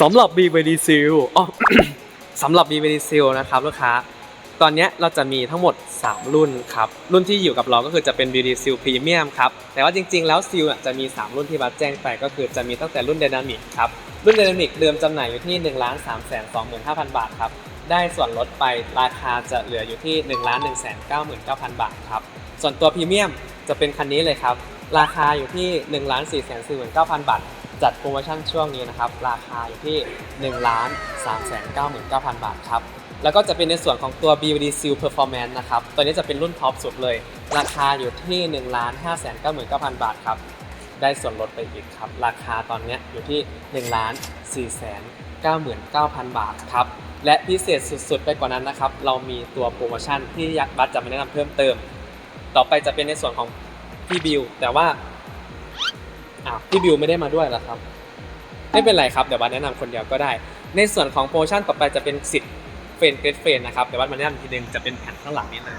สำหรับ BVD Seal อ๋อสำหรับ BVD Seal นะครับลูกค้า ตอนนี้เราจะมีทั้งหมด 3 รุ่นครับ รุ่นที่อยู่กับเราก็คือจะเป็น BVD Seal Premium ครับ แต่ว่าจริงๆ แล้ว Seal จะมี 3 รุ่นที่บัสแจ้งไปก็คือจะมีตั้งแต่รุ่น Dynamic ครับ รุ่น Dynamic เดิมจำหน่ายอยู่ที่ 1 3 2 5 0 0 0 บาทครับ ได้ส่วนลดไปราคาจะเหลืออยู่ที่ 1 1 9 9 0 0 0 บาทครับ ส่วนตัวพรีเมียมจะเป็นคันนี้เลยครับ ราคาอยู่ที่ 1 4 4 9 0 0 0 บาท จัดโปรโมชั่นช่วงนี้นะครับ ราคาอยู่ที่ 1 3 9 9 0 0 0 บาทครับ แล้วก็จะเป็นในส่วนของตัว BVD Seal Performance นะครับ ตัวนี้จะเป็นรุ่นท็อปสุดเลย ราคาอยู่ที่ 1 5 9 9 9 0 0 บาทครับ ได้ส่วนลดไปอีกครับ ราคาตอนนี้อยู่ที่ 1 4 9 9 0 0 0 บาทครับ และพิเศษสุดๆ ไปกว่านั้นนะครับ เรามีตัวโปรโมชั่นที่ยักษ์บัตจะมาแนะนำเพิ่มเติม ต่อไปจะเป็นในส่วนของพี่บิวแต่ว่า อ้าวพี่บิวไม่ได้มาด้วยเหรอครับ ไม่เป็นไรครับ เดี๋ยวบัตแนะนำคนเดียวก็ได้ ในส่วนของโปรโมชั่นต่อไปจะเป็นสิทธิ์เฟรนเกรดเฟรนนะครับ แต่ว่ามาแนะนำอีกทีหนึงจะเป็นแผ่นข้างหลังนี้เลย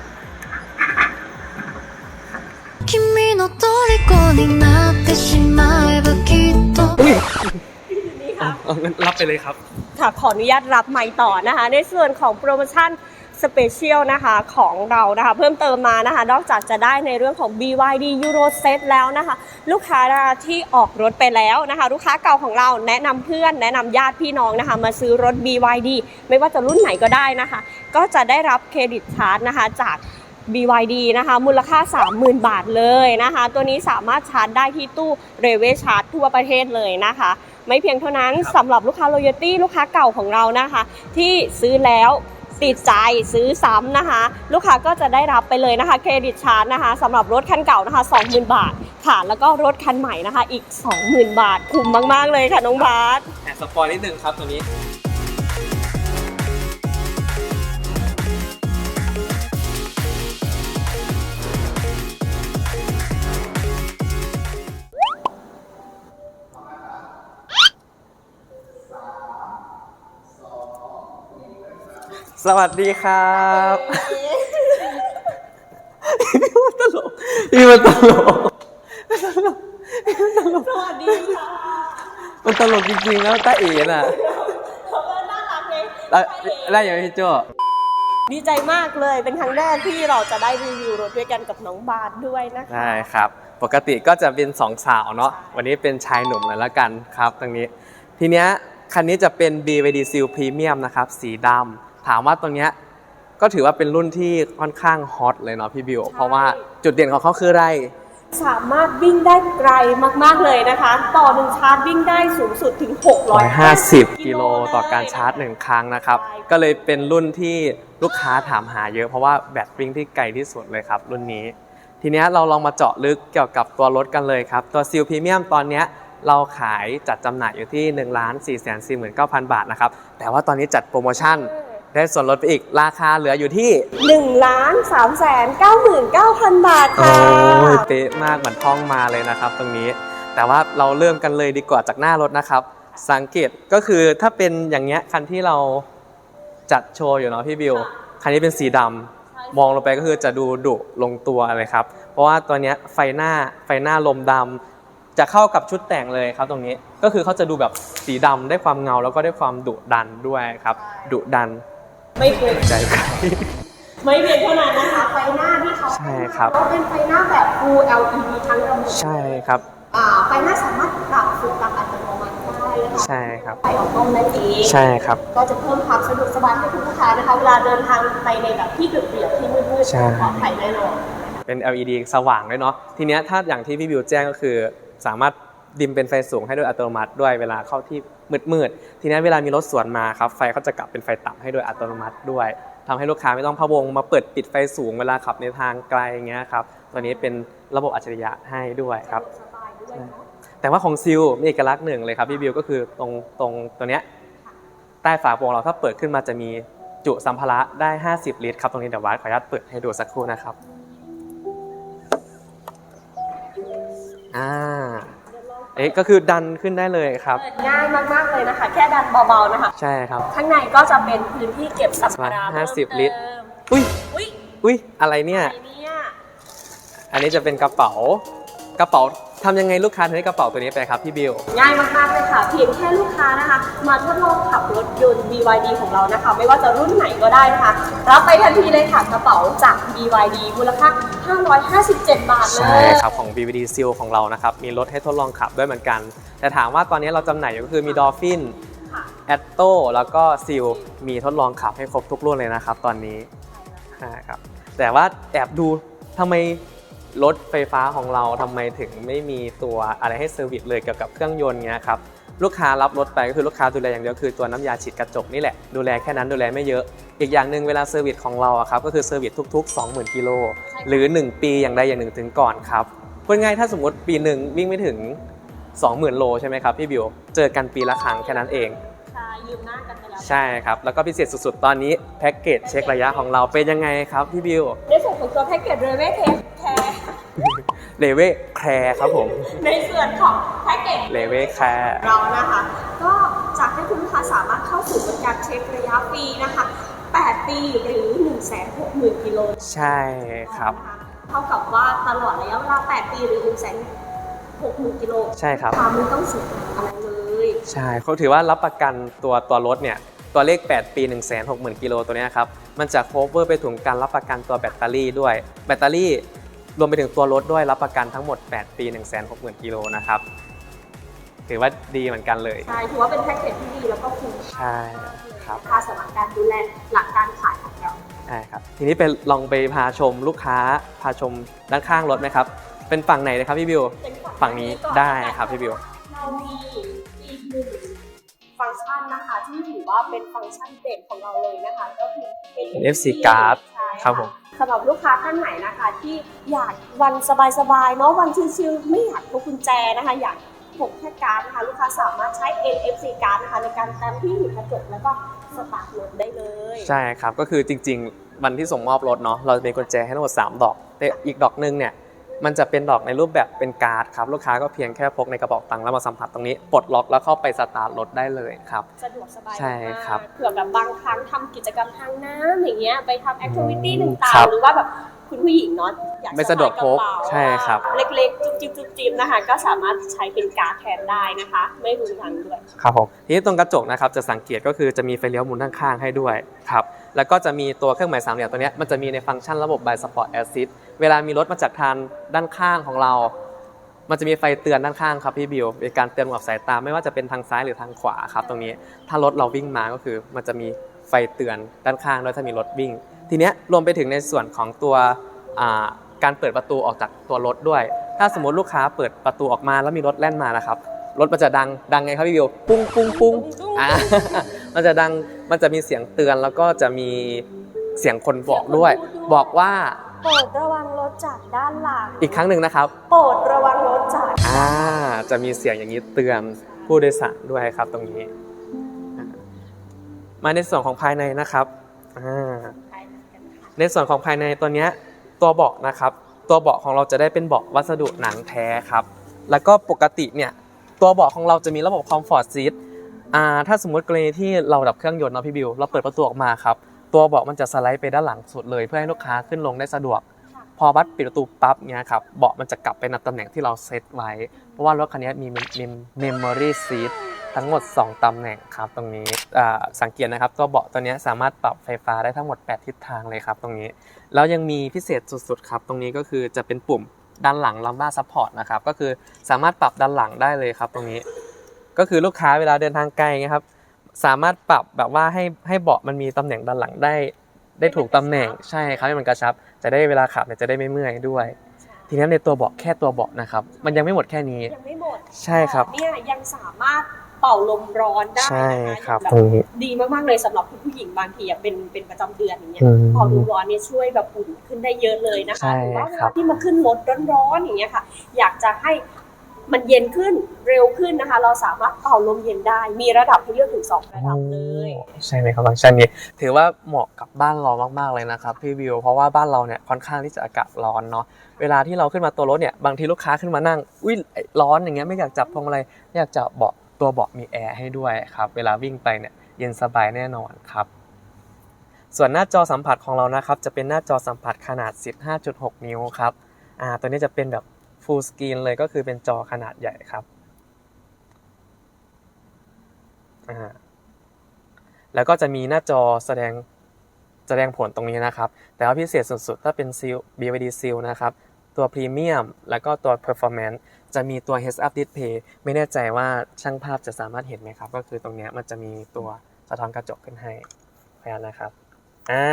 君の虜になってしまえばきっと นี่ค่ะ เอางั้นรับไปเลยครับ ค่ะขออนุญาตรับไมค์ต่อนะคะ ในส่วนของโปรโมชั่น สเปเชียลนะคะของเรานะคะเพิ่มเติมมานะคะนอกจากจะได้ในเรื่องของ BYD Euro Set แล้วนะคะ ลูกค้านะคะที่ออกรถไปแล้วนะคะ ลูกค้าเก่าของเราแนะนำเพื่อน แนะนำญาติพี่น้องนะคะ มาซื้อรถ BYD ไม่ว่าจะรุ่นไหนก็ได้นะคะ ก็จะได้รับเครดิตชาร์จนะคะจาก BYD นะคะ มูลค่า 30,000 บาทเลยนะคะ ตัวนี้สามารถชาร์จได้ที่ตู้เรเวชาร์จทั่วประเทศเลยนะคะ ไม่เพียงเท่านั้นครับสำหรับลูกค้า loyalty ลูกค้าเก่าของเรานะคะ ที่ซื้อแล้ว ติดใจซื้อซ้ำนะคะ ลูกค้าก็จะได้รับไปเลยนะคะเครดิตชาร์จนะคะสำหรับรถคันเก่านะคะ 20,000 บาทค่ะแล้วก็รถคันใหม่นะคะ อีก 20,000 บาทคุ้มมาก ๆ เลยค่ะน้องบาสแอบสปอยนิดนึงครับตัวนี้ สวัสดีครับพี่มันตลกพี่มันตลกสวัสดีค่ะมันตลกจริงๆแล้วตาเอ๋น่ะเขาก็น่ารักเลยได้ได้อย่างพี่โจดีใจมากเลยเป็นครั้งแรกที่เราจะได้รีวิวรถด้วยกันกับน้องบาสด้วยนะคะได้ครับ ปกติก็จะเป็นสองสาวเนาะใช่วันนี้เป็นชายหนุ่มเลยละกันครับตรงนี้ ทีเนี้ยคันนี้จะเป็น BVD Seal Premium นะครับ สีดำ ถามว่าตรงเนี้ยก็ถือว่าเป็นรุ่นที่ค่อนข้างฮอตเลยเนาะพี่บิว เพราะว่าจุดเด่นของเขาคืออะไร สามารถวิ่งได้ไกลมากๆเลยนะคะ ต่อหนึ่งชาร์จวิ่งได้สูงสุดถึง150 กิโลต่อการชาร์จหนึ่งครั้งนะครับใช่ก็เลยเป็นรุ่นที่ลูกค้าถามหาเยอะเพราะว่าแบตวิ่งที่ไกลที่สุดเลยครับ รุ่นนี้ ทีเนี้ยเราลองมาเจาะลึกเกี่ยวกับตัวรถกันเลยครับ ตัวซิลพรีเมียมตอนเนี้ยเราขายจัดจำหน่ายอยู่ที่ 1 4 4 9 0 0 0 บาทนะครับ แต่ว่าตอนนี้จัดโปรโมชั่น ได้ส่วนลดไปอีกราคาเหลืออยู่ที่หนึ่งล้านสามแสนเก้าหมื่นเก้าพันบาทโอ้ค่ะยเป๊ะมากเหมือนท่องมาเลยนะครับ ตรงนี้ แต่ว่าเราเริ่มกันเลยดีกว่าจากหน้ารถนะครับ สังเกตก็คือถ้าเป็นอย่างเงี้ยคันที่เราจัดโชว์อยู่เนาะพี่บิว คันนี้เป็นสีดำมองลงไปก็คือจะดูดุลงตัวเลยครับ เพราะว่าตัวเนี้ยไฟหน้าไฟหน้าลมดำจะเข้ากับชุดแต่งเลยครับตรงนี้ ก็คือเขาจะดูแบบสีดำได้ความเงาแล้วก็ได้ความดุดันด้วยครับ ดุดัน ไม่เพียงใจใครไม่เพียงเท่านั้นนะคะ ไฟหน้าที่เขาใช่ครับก็เป็นไฟหน้าแบบ Full LED ทั้งระบบใช่ครับอ่าไฟหน้าสามารถปรับสูงตามอัตโนมัติได้นะคะใช่ครับไฟออโต้นั่นเองใช่ครับ ก็จะเพิ่มความสะดวกสบายให้คุณลูกค้านะคะ เวลาเดินทางไปในแบบที่เปลี่ยวๆที่มืดใช่ๆปลอดภัยแน่นอนเป็น LED สว่างด้วยเนาะทีเนี้ยถ้าอย่างที่พี่บิวแจ้งก็คือสามารถ ดิมเป็นไฟสูงให้โดยอัตโนมัติด้วยเวลาเข้าที่มืดๆทีนี้เวลามีรถสวนมาครับไฟเขาจะกลับเป็นไฟต่ำให้โดยอัตโนมัติด้วยทำให้ลูกค้าไม่ต้องพะวงมาเปิดปิดไฟสูงเวลาขับในทางไกลอย่างเงี้ยครับตัวนี้เป็นระบบอัจฉริยะให้ด้วยครับแต่ว่าของซิลมีเอกลักษณ์หนึ่งเลยครับพี่บิวก็คือตรงตรงตัวเนี้ยใต้ฝาโปรงเราถ้าเปิดขึ้นมาจะมีจุสัมภาระได้ 50 ลิตรครับตรงนี้เดี๋ยววัดขออนุญาตเปิดให้ดูสักครู่นะครับอ่า เอ๊ะก็คือดันขึ้นได้เลยครับ เปิดง่ายมากๆเลยนะคะ แค่ดันเบาๆนะคะ ใช่ครับ ข้างในก็จะเป็นพื้นที่เก็บสัมภาระห้าสิบเพิ่มลิตรเติมอุ้ยอุ้ยอุ้ยอะไรเนี่ย อะไรเนี่ย อันนี้จะเป็นกระเป๋ากระเป๋า ทำยังไงลูกค้าถึงได้กระเป๋าตัวนี้ไปครับพี่บิว ง่ายมากๆเลยค่ะ เพียงแค่ลูกค้านะคะ มาทดลองขับรถยนต์ BYD ของเรานะคะ ไม่ว่าจะรุ่นไหนก็ได้นะคะรับไปทันทีเลยค่ะกระเป๋าจาก BYD มูลค่า 557 บาทเลใช่ยครับ ของ BVD Seal ของเรานะครับ มีรถให้ทดลองขับด้วยเหมือนกัน แต่ถามว่าตอนนี้เราจำหน่ายอยู่ก็คือมี Dolphin ค่ะ a t t o แล้วก็ Seal มีทดลองขับให้ครบทุกรุ่นเลยนะครับตอนนี้ใช่ครับแต่ว่าแอบดูทำไม รถไฟฟ้าของเราทำไมถึงไม่มีตัวอะไรให้เซอร์วิสเลยเกี่ยวกับเครื่องยนต์เงี้ยครับลูกค้ารับรถไปก็คือลูกค้าดูแลอย่างเดียวคือตัวน้ำยาฉีดกระจกนี่แหละดูแลแค่นั้นดูแลไม่เยอะ อีกอย่างหนึ่งเวลาเซอร์วิสของเราอะครับก็คือเซอร์วิสทุก ๆ 20,000กิโลใช่ค่ะหรือ 1 ปีอย่างใดอย่างหนึ่งถึงก่อนครับพูดง่ายๆถ้าสมมติปีหนึ่งวิ่งไม่ถึง 20,000 โลใช่ไหมครับพี่บิวเจอกันปีละครั้งแค่นั้นเองใช่ยืมหน้ากันไปแล้วใช่ครับแล้วก็พิเศษสุดๆ ตอนนี้แพ็กเกจเช็คระยะของเราเป็นยังไงครับพี่บิวในส่วนของตัวแพ็กเกจเรเวทเทสแคร์ เลเวแคร์ครับผม ในส่วนของแพ็กเกจเลเวแคร์เรานะคะ ก็จะให้คุณลูกค้าสามารถเข้าสู่บริการเช็คระยะฟรีนะคะ 8 ปีหรือ 160,000กิโลใช่ครับ เท่ากับว่าตลอดระยะเวลา 8 ปีหรือ 160,000กิโลใช่ครับทาไม่ต้องเสียอะไรเลยใช่เขาถือว่ารับประกันตัวตัวรถเนี่ยตัวเลข 8 ปี 1 6 0 0 0 0 กิโลตัวเนี้ยครับ มันจะ cover ไปถึงการรับประกันตัวแบตเตอรี่ด้วย แบตเตอรี่ รวมไปถึงตัวรถด้วยรับประกันทั้งหมด 8 ปี 1 6 0 0 0 0กิโลนะครับ ถือว่าดีเหมือนกันเลย ใช่ถือว่าเป็นแพ็กเกจที่ดีแล้วก็คุ้มใช่ครับค่าสำหรับการดูแลหลักการขายของเราใช่ครับ ทีนี้ไปลองไปพาชมลูกค้าพาชมด้านข้างรถไหมครับ เป็นฝั่งไหนนะครับพี่บิวเป็นฝั่งนี้ได้ครับพี่บิว เรามีอีกหนึ่งฟังก์ชันนะคะที่ถือว่าเป็นฟังก์ชันเด่นของเราเลยนะคะ ก็คือ NFC card ใช่ะครับผม สำหรับลูกค้าท่านไหนนะคะที่อยากวันสบายๆเนาะวันชิลๆไม่อยากพกกุญแจนะคะ อยากพกแค่การ์ดนะคะลูกค้าสามารถใช้ NFC card นะคะในการแต้มที่อยู่กระจกแล้วก็สตาร์ทรถได้เลยใช่ครับก็คือจริงๆ วันที่ส่งมอบรถเนาะเราจะมีกุญแจให้ทั้งหมด3ดอกแต่อีกดอกหนึงเนี่ย มันจะเป็นดอกในรูปแบบเป็นการ์ดครับลูกค้าก็เพียงแค่พกในกระเป๋าตังค์แล้วมาสัมผัสตรงนี้ปลดล็อกแล้วเข้าไปสตาร์ทรถได้เลยครับ สะดวกสบายใช่มากๆครับเผื่อแบบบางครั้งทำกิจกรรมทางน้ำอย่างเงี้ยไปทำแอคทิวิตี้อืมต่าครังบๆหรือว่าแบบ คุณผู้หญิงเนาะอยากไม่สะดวกพกสะพายระเป๋าใช่ครับ เล็กๆ จุ๊บจิ๊บจุ๊บจิ๊บนะคะ ก็สามารถใช้เป็นการ์ดแทนได้นะคะ ไม่รุนแรงด้วย ครับผมทีนี้ตรงกระจกนะครับจะสังเกตก็คือจะมีไฟเลี้ยวหมุนด้านข้างให้ด้วยครับแล้วก็จะมีตัวเครื่องหมายสามเหลี่ยมตัวเนี้ยมันจะมีในฟังก์ชันระบบ by Sport Assist เวลามีรถมาจากทางด้านข้างของเรา มันจะมีไฟเตือนด้านข้างครับพี่บิวเป็นการเตือนกับสายตาไม่ว่าจะเป็นทางซ้ายหรือทางขวาครับตรงนี้ ถ้ารถเราวิ่งมาก็คือมันจะมี ไฟเตือนด้านข้างด้วยถ้ามีรถวิ่ง ทีเนี้ยรวมไปถึงในส่วนของตัวอ่าการเปิดประตูออกจากตัวรถด้วย ถ้าสมมติลูกค้าเปิดประตูออกมาแล้วมีรถแล่นมานะครับรถมันจะดังดังไงครับพี่บิวปุ้งปุ้งปุ้งอ่ามันจะดังมันจะมีเสียงเตือนแล้วก็จะมีเสียงคนบอกด้วย บอกว่าโปรดระวังรถจากด้านหลังอีกครั้งหนึ่งนะครับโปรดระวังรถจากอ่าจะมีเสียงอย่างนี้เตือนผู้โดยสารด้วยครับตรงนี้อ่า มาในส่วนของภายในนะครับอ่าในส่วนของภายในตัวเนี้ยตัวเบาะนะครับ ตัวเบาะของเราจะได้เป็นเบาะวัสดุหนังแท้ครับ แล้วก็ปกติเนี่ยตัวเบาะของเราจะมีระบบคอมฟอร์ตซีทอ่าถ้าสมมติกรณีที่เราดับเครื่องยนต์เนาะพี่บิว เราเปิดประตูออกมาครับ ตัวเบาะมันจะสไลด์ไปด้านหลังสุดเลย เพื่อให้ลูกค้าขึ้นลงได้สะดวก พอบัดปิดประตูปั๊บเนี่ยครับเบาะมันจะกลับไปในตำแหน่งที่เราเซตไว้ เพราะว่ารถคันนี้มีเมมโมรี่ซีท ทั้งหมด 2ตำแหน่งครับตรงนี้อ่าสังเกตนะครับตัวเบาะตัวเนี้ยสามารถปรับไฟฟ้าได้ทั้งหมด 8 ทิศทางเลยครับตรงนี้แล้วยังมีพิเศษสุดๆครับตรงนี้ก็คือจะเป็นปุ่มด้านหลังลัมบ้าซัพพอร์ตนะครับก็คือสามารถปรับด้านหลังได้เลยครับตรงนี้ ก็คือลูกค้าเวลาเดินทางไกลเนะครับสามารถปรับแบบว่าให้ให้เบาะมันมีตำแหน่งด้านหลังได้ ได้ถูกตำแหน่งใช่ครับให้มันกระชับ จะได้เวลาขับเนี่ยจะได้ไม่เมื่อยด้วย ทีนี้ในตัวเบาะแค่ตัวเบาะนะครับมันยังไม่หมดแค่นี้ยังไม่หมดใช่ครับเนี่ยยังสามารถ เป่าลมร้อนได้ใช่นะคะครับแบบตรงนี้ดีมากๆเลยสำหรับคุณผู้หญิงบางทีอะเป็นเป็นประจำเดือนอย่างเงี้ยอืมเป่าลมร้อนเนี่ยช่วยแบบอุ่นขึ้นได้เยอะเลยนะคะใช่หรือว่าเวครัลาบที่มาขึ้นรถร้อนๆอย่างเงี้ยค่ะ อยากจะให้มันเย็นขึ้นเร็วขึ้นนะคะ เราสามารถเป่าลมเย็นได้ มีระดับให้เลือกถึงสองระดับเลยโอ้ใช่ไหมครับฟังก์ชันนี้ถือว่าเหมาะกับบ้านเรามากๆเลยนะครับพี่วิวเพราะว่าบ้านเราเนี่ยค่อนข้างที่จะอากาศร้อนเนาะเวลาที่เราขึ้นมาตัวรถเนี่ยบางทีลูกค้าขึ้นมานั่งอุ้ยร้อนอย่างเงี้ยไม่อยากจับพวงมาลัยอยากจะเบาะ ตัวเบาะมีแอร์ให้ด้วยครับ เวลาวิ่งไปเนี่ยเย็นสบายแน่นอนครับ ส่วนหน้าจอสัมผัสของเรานะครับ จะเป็นหน้าจอสัมผัสขนาด 15.6 นิ้วครับอ่าตัวนี้จะเป็นแบบ full screen เลยก็คือเป็นจอขนาดใหญ่ครับอ่าแล้วก็จะมีหน้าจอแสดงแสดงผลตรงนี้นะครับ แต่ว่าพิเศษสุดๆ ถ้าเป็น Seal BYD Seal นะครับ ตัว Premium แล้วก็ตัว Performance จะมีตัว Heads Up Display ไม่แน่ใจว่าช่างภาพจะสามารถเห็นไหมครับ ก็คือตรงเนี้ยมันจะมีตัวสะท้อนกระจกขึ้นให้พยานนะครับอ่า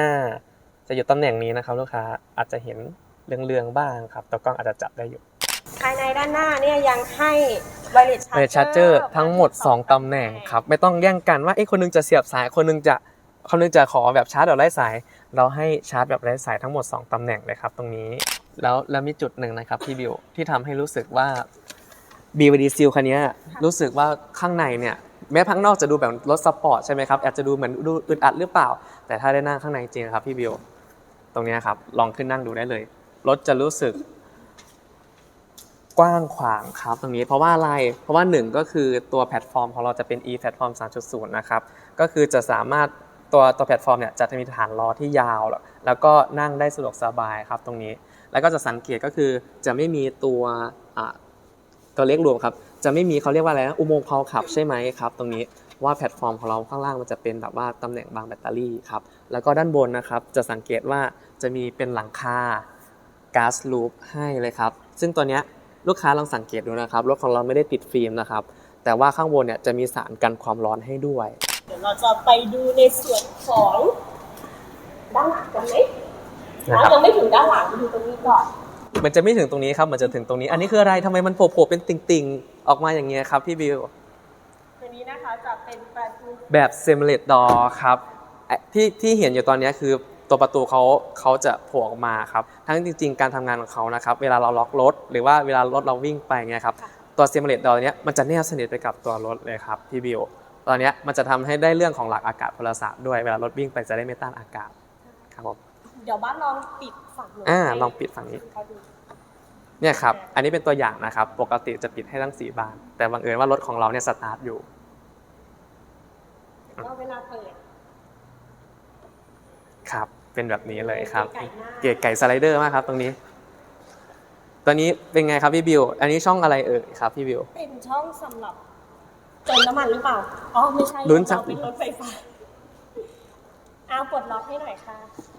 จะอยู่ตำแหน่งนี้นะครับลูกค้าอาจจะเห็นเรืองๆบ้างครับตัวกล้องอาจจะจับได้อยู่ ภายในด้านหน้าเนี่ยยังให้ไวเลสเอชาร์เจอร์ทั้งหมด 2ตำแหน่งครับไม่ต้องแย่งกันว่าเอ้คนนึงจะเสียบสายคนนึงจะคนนึงจะขอแบบชาร์จแบบไร้สาย เราให้ชาร์จแบบไร้สายทั้งหมด 2ตำแหน่งเลยครับตรงนี้ แล้วแล้วมีจุดหนึ่งนะครับพี่บิวที่ทำให้รู้สึกว่า BVD Seal คันนี้รู้สึกว่าข้างในเนี่ยแม้พังนอกจะดูแบบรถสปอร์ตใช่ไหมครับอาจจะดูเหมือนดูอึดอัดหรือเปล่า แต่ถ้าได้นั่งข้างในจริงครับพี่บิวตรงนี้ครับลองขึ้นนั่งดูได้เลยรถจะรู้สึก กว้างขวางครับ ตรงนี้เพราะว่าอะไรเพราะว่าหนึ่งก็คือตัวแพลตฟอร์มของเราจะเป็น e แพลตฟอร์ม3.0 นะครับก็คือจะสามารถตัวตัวแพลตฟอร์มเนี่ยจะมีฐานล้อที่ยาว แล้วก็นั่งได้สะดวกสบายครับตรงนี้ แล้วก็จะสังเกตก็คือจะไม่มีตัวอ่าตัวเลขรวมครับ จะไม่มีเขาเรียกว่าอะไรนะอุโมงค์เพาขับใช่ไหมครับ ตรงนี้ว่าแพลตฟอร์มของเราข้างล่างมันจะเป็นแบบว่าตำแหน่งบางแบตเตอรี่ครับ แล้วก็ด้านบนนะครับจะสังเกตว่าจะมีเป็นหลังคาก๊าซลูปให้เลยครับ ซึ่งตัวเนี้ยลูกค้าลองสังเกตดูนะครับรถของเราไม่ได้ติดฟิล์มนะครับ แต่ว่าข้างบนเนี่ยจะมีสารกันความร้อนให้ด้วย เดี๋ยวเราจะไปดูในส่วนของด้านหลังกันไหม นะครับยังไม่ถึงด้านหลังดูตรงนี้ก่อน มันจะไม่ถึงตรงนี้ครับ มันจะถึงตรงนี้ อันนี้คืออะไรทำไมมันโผล่ๆเป็นติ่งๆ ออกมาอย่างเงี้ยครับพี่บิว ตัวนี้นะคะจะเป็นประตูแบบเซมเลตดอครับไอ้ที่ที่เห็นอยู่ตอนเนี้ยคือตัวประตูเขาเขาจะโผล่ออกมาครับ ทั้งจริง ๆ การทำงานของเขานะครับ เวลาเราล็อกรถ หรือว่าเวลารถเราวิ่งไปเงี้ยครับ ตัวเซมเลตดอเนี้ยมันจะแนบสนิทไปกับตัวรถเลยครับพี่บิว ตอนเนี้ยมันจะทำให้ได้เรื่องของหลักอากาศพลศาสตร์ด้วย เวลารถวิ่งไปจะได้ไม่ต้านอากาศครับผม เดี๋ยวบ้านลองปิดฝั่งหนูอ่าให้ลองปิดฝั่งนี้ เขาดูเนี่ยครับ อันนี้เป็นตัวอย่างนะครับ ปกติจะปิดให้ทั้ง4บาน แต่บังเอิญว่ารถของเราเนี่ยสตาร์ทอยู่ แล้วก็เวลาเปิดครับ เป็นแบบนี้เลยครับเก๋ไก่มากเก๋ไก่สไลเดอร์มากครับ ตรงนี้ ตัวนี้เป็นไงครับพี่บิว อันนี้ช่องอะไรเอ่ยครับพี่บิว เป็นช่องสำหรับเติมน้ำมันหรือเปล่า อ๋อ ไม่ใช่ลุ้นจัเรางเป็นรถไฟฟ้าเอาปลดล็อกให้หน่อยค่ะ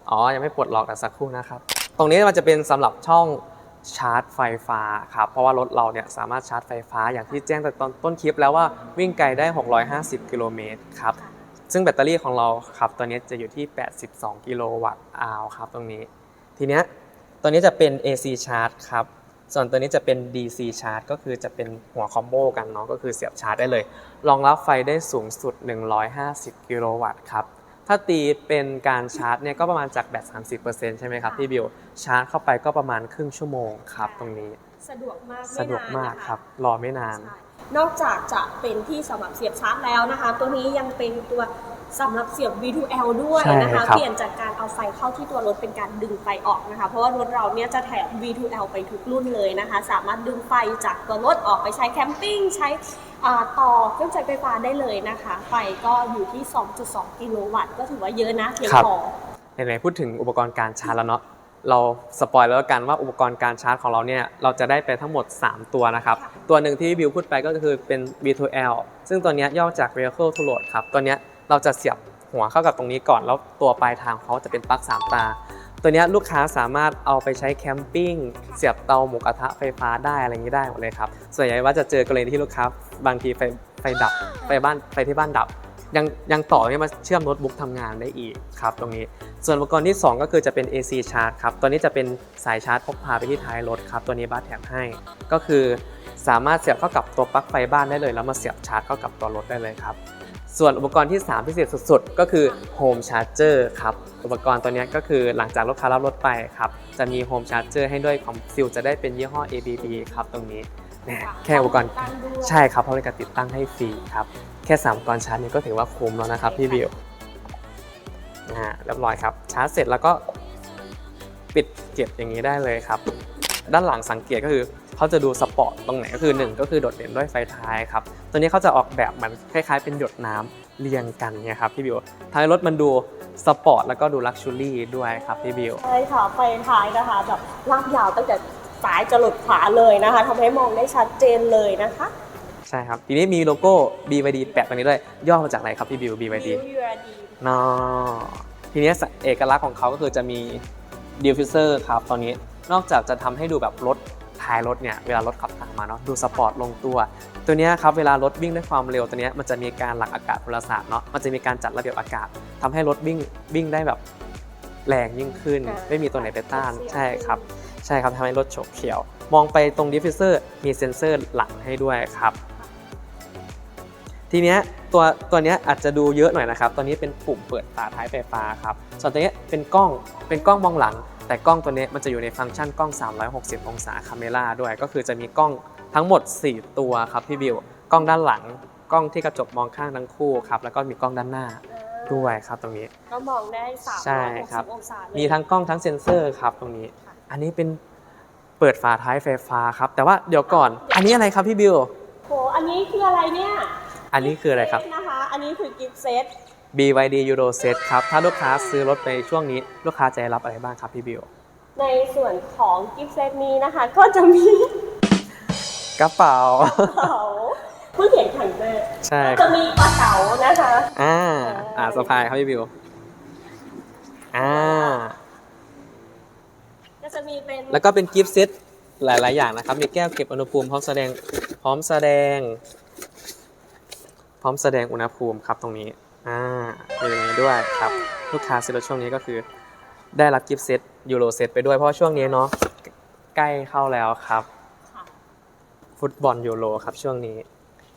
อ๋อ ยังไม่ปลดล็อกแต่สักครู่นะครับ ตรงนี้มันจะเป็นสำหรับช่องชาร์จไฟฟ้าครับ เพราะว่ารถเราเนี่ยสามารถชาร์จไฟฟ้าอย่างที่แจ้งแต่ตอนต้นคลิปแล้วว่าวิ่งไกลได้ 650 กิโลเมตรครับ ซึ่งแบตเตอรี่ของเราครับตัวนี้จะอยู่ที่ 82 กิโลวัตต์อาวครับตรงนี้ ทีเนี้ยตัวนี้จะเป็น AC charge ครับ ส่วนตัวนี้จะเป็น DC charge ก็คือจะเป็นหัวคอมโบกันเนาะ ก็คือเสียบชาร์จได้เลย รองรับไฟได้สูงสุด 150 กิโลวัตต์ครับ ถ้าตีเป็นการชาร์จเนี่ยก็ประมาณจากแบต30%ใช่ไหมครับพี่บิวชาร์จเข้าไปก็ประมาณครึ่งชั่วโมงครับตรงนี้ สะดวกมากไสะดวกมากนนนะะครับ รอไม่นาน ใช่นอกจากจะเป็นที่สำหรับเสียบชาร์จแล้วนะคะ ตัวนี้ยังเป็นตัว สำหรับเสียบ V2L ด้วยใช่นะคะครับเปลี่ยนจากการเอาไฟเข้าที่ตัวรถเป็นการดึงไฟออกนะคะ เพราะว่ารถเราเนี่ยจะแถม V2L ไปทุกรุ่นเลยนะคะ สามารถดึงไฟจากตัวรถออกไปใช้แคมปิ้งใช้อ่าต่อเครื่องใช้ไฟฟ้าได้เลยนะคะ ไฟก็อยู่ที่ 2.2 กิโลวัตต์ ก็ถือว่าเยอะนะเพียงครับพอไหนๆพูดถึงอุปกรณ์การชาร์จแล้วเนาะเราสปอยแล้วกันว่าอุปกรณ์การชาร์จของเราเนี่ยเราจะได้ไปทั้งหมด 3 ตัวนะครับค่ะตัวหนึ่งที่บิวพูดไปก็คือเป็น V2L ซึ่งตัวเนี้ยย่อจาก Vehicle to Load ครับ ตัวเนี้ย เราจะเสียบหัวเข้ากับตรงนี้ก่อน แล้วตัวปลายทางเขาจะเป็นปลั๊ก3 ตา ตัวนี้ลูกค้าสามารถเอาไปใช้แคมปิ้งเสียบเตาหมูกระทะไฟฟ้าได้อะไรอย่างนี้ได้หมดเลยครับ ส่วนใหญ่ว่าจะเจอกรณีที่ลูกค้าบางทีไฟไฟดับไฟบ้านไฟที่บ้านดับ ยังยังต่อเนี่ยมาเชื่อมโน้ตบุ๊กทำงานได้อีกครับตรงนี้ ส่วนอุปกรณ์ที่ 2 ก็คือจะเป็น AC charge ครับ ตัวนี้จะเป็นสายชาร์จพกพาไปที่ท้ายรถครับ ตัวนี้บ้านแถมให้ ก็คือสามารถเสียบเข้ากับตัวปลั๊กไฟบ้านได้เลย แล้วมาเสียบชาร์จเข้ากับตัวรถได้เลยครับ ส่วนอุปกรณ์ที่ 3 พิเศษสุดๆ ก็คือ Home Charger ครับ อุปกรณ์ตัวเนี้ยก็คือหลังจากลูกค้ารับรถไปครับ จะมี Home Charger ให้ด้วยของซิลจะได้เป็นยี่ห้อ ABB ครับตรงนี้แหมแค่อุปกรณ์ตั้งด้วยใช่ครับเพราะบริการติดตั้งให้ฟรีครับ แค่ 3 อุปกรณ์ชาร์จเนี่ยก็ถือว่าคุ้มแล้วนะครับพี่บิวนะฮะเรียบร้อยครับ ชาร์จเสร็จแล้วก็ปิดเก็บอย่างนี้ได้เลยครับ ด้านหลังสังเกตก็คือ เขาจะดูสปอร์ตตรงไหนก็คือ1ก็คือโดดเด่นด้วยไฟท้ายครับตัวนี้เขาจะออกแบบมันคล้ายๆ เป็นหยดน้ำเรียงกันเนี่ยครับพี่บิวท้ายรถมันดูสปอร์ตแล้วก็ดูลักชัวรี่ด้วยครับพี่บิวใช่ค่ะไฟท้ายนะคะแบบลากยาวตั้งแต่ทซ้ายจะหลดขวาเลยนะคะทำให้มองได้ชัดเจนเลยนะคะใช่ครับ ทีนี้มีโลโก้ BYD แปะตรงนี้ด้วย ย่อมาจากอะไรครับพี่บิว BYD นอทีนี้เอกลักษณ์ของเขาก็คือจะมีดิฟฟิวเซอร์ครับตอนนี้นอกจากจะทำให้ดูแบบรถ ท้ายรถเนี่ยเวลารถขับตามมาเนาะดูสปอร์ตลงตัว ตัวเนี้ยครับเวลารถวิ่งด้วยความเร็วตัวเนี้ยมันจะมีการหลั่งอากาศพลศาสตร์เนาะมันจะมีการจัดระเบียบอากาศทำให้รถวิ่งวิ่งได้แบบแรงยิ่งขึ้นอ่าไม่มีตัวไหนไปต้านเสียงใช่ครับใช่ครับทำให้รถโฉบเฉี่ยว มองไปตรงดิฟฟิวเซอร์มีเซ็นเซอร์หลังให้ด้วยครับทีเนี้ยตัวตัวเนี้ยอาจจะดูเยอะหน่อยนะครับ ตัวนี้เป็นปุ่มเปิดฝาท้ายไฟฟ้าครับ ส่วนตัวเนี้ยเป็นกล้อง เป็นกล้องมองหลัง แต่กล้องตัวเนี้ยมันจะอยู่ในฟังก์ชันกล้อง 360 องศาคาเมล่าด้วย ก็คือจะมีกล้องทั้งหมด 4 ตัวครับพี่บิว กล้องด้านหลัง กล้องที่กระจกมองข้างทั้งคู่ครับ แล้วก็มีกล้องด้านหน้าด้วยครับตรงนี้ ก็มองได้ใช่ครับ360องศาเลยมีทั้งกล้องทั้งเซ็นเซอร์ครับตรงนี้ อันนี้เป็นเปิดฝาท้ายไฟฟ้าครับ แต่ว่าเดี๋ยวก่อน อันนี้อะไรครับพี่บิว โห อันนี้คืออะไรเนี่ย อันนี้คืออะไรครับเซตนะคะ อันนี้คือกิฟต์เซต BYD Euro Set ครับ ถ้าลูกค้าซื้อรถในช่วงนี้ ลูกค้าจะได้รับอะไรบ้างครับพี่บิว ในส่วนของกิฟต์เซตนี้นะคะ ก็จะมีกระเป๋ากระเป๋าเพิ่งเห็นขันแม่ใช่จะมีกระเป๋านะคะ อ่า อ่าสะพายครับพี่บิว อ่า ก็จะมีเป็นแล้วก็เป็นกิฟต์เซตหลาย ๆ อย่างนะครับ มีแก้วเก็บอุณหภูมิพร้อมแสดง พร้อมแสดง พร้อมแสดงอุณหภูมิครับตรงนี้ อ่ามีตรงนี้ด้วยครับลูกค้าซื้อรถช่วงนี้ก็คือ ได้รับกิฟต์เซตยูโรเซตไปด้วยเพราะช่วงนี้เนาะใกล้เข้าแล้วครับ ฟุตบอลยูโรครับช่วงนี้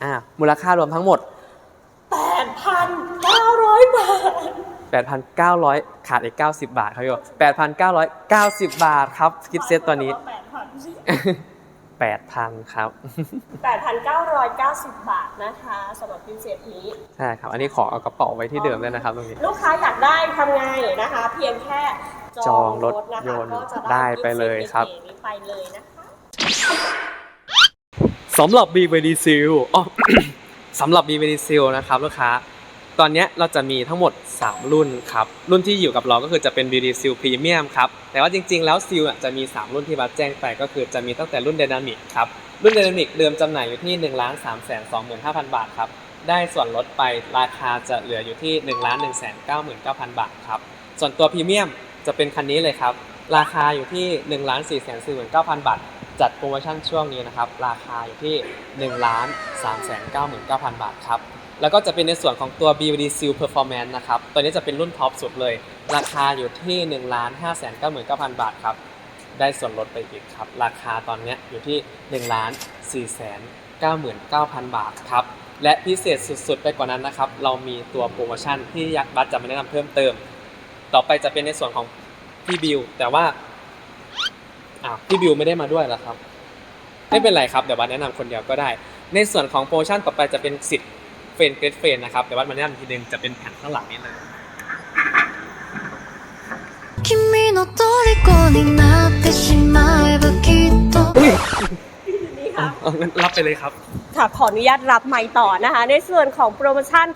อ่ามูลค่ารวมทั้งหมด 8,900 บาท 8,900 ขาดอีก 90 บาทครับโย8,990 บาทครับกิฟต์เซตตัวนี้ 8,000 ครับ 8,990 บาทนะคะสำหรับกิฟต์เซตนี้ใช่ครับ อันนี้ขอเอากระเป๋าไว้ที่เดิมเลยนะครับตรงนี้ ลูกค้าอยากได้ทำไงนะคะ เพียงแค่จองรถนะคะยนต์ก็จะได้ไปเลยครับกิฟต์เซตนี้ไปเลยนะคะสำหรับ BVD Seal อ๋อสำหรับ BVD Seal นะครับลูกค้า ตอนนี้เราจะมีทั้งหมด 3 รุ่นครับ รุ่นที่อยู่กับเราก็คือจะเป็น BVD Seal Premium ครับ แต่ว่าจริงๆแล้ว Seal อะจะมี 3 รุ่นที่บัสแจ้งไปก็คือจะมีตั้งแต่รุ่น Dynamic ครับ รุ่น Dynamic เดิมจำหน่ายอยู่ที่1 3 2 5 0 0 0บาทครับ ได้ส่วนลดไปราคาจะเหลืออยู่ที่1 1 9 9 0 0 0บาทครับ ส่วนตัวพรีเมียมจะเป็นคันนี้เลยครับ ราคาอยู่ที่1 4 4 9 0 0 0บาท จัดโปรโมชั่นช่วงนี้นะครับ ราคาอยู่ที่1 3 9 9 0 0 0บาทครับ แล้วก็จะเป็นในส่วนของตัว BVD Seal Performance นะครับ ตัวนี้จะเป็นรุ่นท็อปสุดเลย ราคาอยู่ที่ 1 5 9 9 0 0 0บาทครับ ได้ส่วนลดไปอีกครับ ราคาตอนนี้อยู่ที่ 1 4 9 9 0 0 0 บาทครับ และพิเศษสุดๆ ไปกว่านั้นนะครับ เรามีตัวโปรโมชั่นที่ยักษ์บัตจะมาแนะนำเพิ่มเติม ต่อไปจะเป็นในส่วนของพี่บิว แต่ว่าอ้าวพี่บิวไม่ได้มาด้วยแล้วครับ ไม่เป็นไรครับ เดี๋ยวบัตแนะนำคนเดียวก็ได้ ในส่วนของโปรโมชั่นต่อไปจะเป็นสิทธิ์ เฟนเกรดเฟนนะครับ แต่ว่ามันแนะนำอีกทีนึงจะเป็นแผ่นข้างหลังนี้เลยอุ้ยนี่ค่ะ เอาเอางั้นรับไปเลยครับ ค่ะขออนุญาตรับไม่ต่อนะคะ ในส่วนของโปรโมชั่น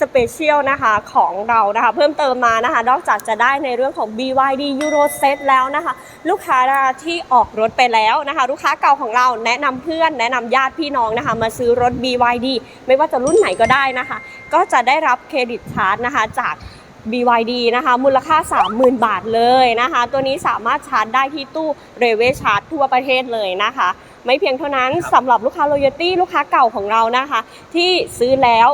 สเปเชียลนะคะของเรานะคะ เพิ่มเติมมานะคะ นอกจากจะได้ในเรื่องของ BYD Euro Set แล้วนะคะ ลูกค้าที่ออกรถไปแล้วนะคะ ลูกค้าเก่าของเราแนะนำเพื่อน แนะนำญาติพี่น้องนะคะ มาซื้อรถ BYD ไม่ว่าจะรุ่นไหนก็ได้นะคะ ก็จะได้รับเครดิตชาร์จนะคะจาก BYD นะคะ มูลค่า 30,000 บาทเลยนะคะ ตัวนี้สามารถชาร์จได้ที่ตู้เรเวชาร์จทั่วประเทศเลยนะคะ ไม่เพียงเท่านั้นสำหรับลูกค้า loyalty ลูกค้าเก่าของเรานะคะ ที่ซื้อแล้ว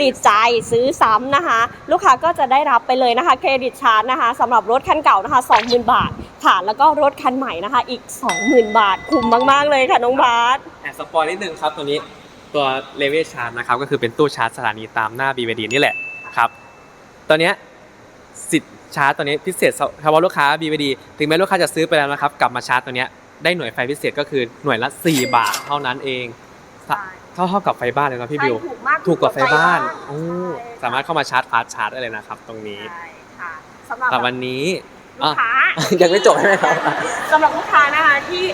ติดใจซื้อซ้ำนะคะ ลูกค้าก็จะได้รับไปเลยนะคะ เครดิตชาร์จนะคะสำหรับรถคันเก่านะคะ 20,000 บาทค่ะแล้วก็รถคันใหม่นะคะ อีก 20,000 บาทคุ้มมาก ๆ เลยค่ะน้องบาสแอบสปอยนิดนึงครับตัวนี้ตัวเลเวลชาร์จนะครับก็คือเป็นตู้ชาร์จสถานีตามหน้า BVD นี่แหละครับตัวเนี้ยสิทธิ์ชาร์จตัวนี้พิเศษเฉพาะลูกค้า BVD ถึงแม้ลูกค้าจะซื้อไปแล้วนะครับ กลับมาชาร์จตัวเนี้ยได้หน่วยไฟพิเศษก็คือหน่วยละ 4 บาทเท่านั้นเอง เท่าเท่ากับไฟบ้านเลยนะพี่บิวใช่ถูกมากถูกกว่าไฟบ้านถูกกว่าไฟบ้านโอ้ใช่สามารถเข้ามาชาร์จฟาสต์ชาร์จได้เลยนะครับ ตรงนี้ใช่ค่ะสำหรับแต่วันนี้ลูกค้ายังไม่จบใช่ไหมครับสำหรับลูกค้านะคะที่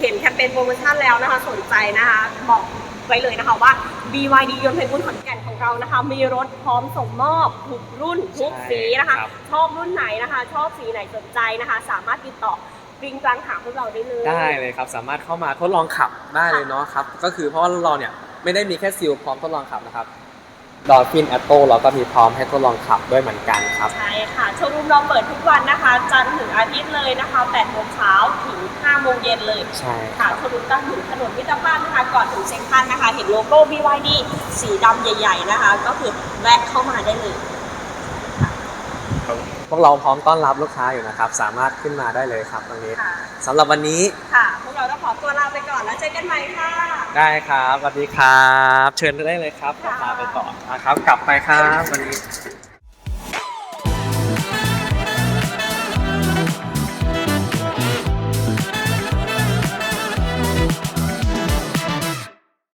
เห็นแคมเปญโปรโมชั่นแล้วนะคะสนใจนะคะบอกไว้เลยนะคะว่า BYD ยนต์ไฟบุญขอนแก่นของเรานะคะ มีรถพร้อมส่งมอบทุกรุ่นทุกสีนะคะครับชอบรุ่นไหนนะคะ ชอบสีไหนสนใจนะคะ สามารถติดต่อ ริงกลางหาพวกเราได้เลยได้เลยครับ สามารถเข้ามาทดลองขับได้เลยเนาะครับ ก็คือเพราะว่าเราเนี่ยไม่ได้มีแค่ซิลพร้อมทดลองขับนะครับดอ l ฟินแอตโตเราก็มีพร้อมให้ทดลองขับด้วยเหมือนกันครับ ใช่ค่ะ โชว์รูมเราเปิดทุกวันนะคะ จันทร์ถึงอาทิตย์เลยนะคะ8โมงเช้าถึง5โมงเย็นเลย ใช่คค่ะรับโชว์รูมตั้งอยู่ถนนมิตรภาพนะคะ ก่อนถึงเซ็นทรัลนะคะ เห็นโลโก้ BYD สีดำใหญ่ ๆ นะคะ ก็คือแวะเข้ามาได้เลยพ วกเราพร้อมต้อนรับลูกค้าอยู่นะครับ สามารถขึ้นมาได้เลยครับตรงนี้ค่ะสำหรับวันนี้ค่ะพวกเราต้องขอตัวลาไปก่อนแล้วเจอกันใหม่ค่ะ ได้ครับสวัสดีครับ เชิญได้เลยครับค่ะลาไปต่อนะครับ กลับไปครับวันนี้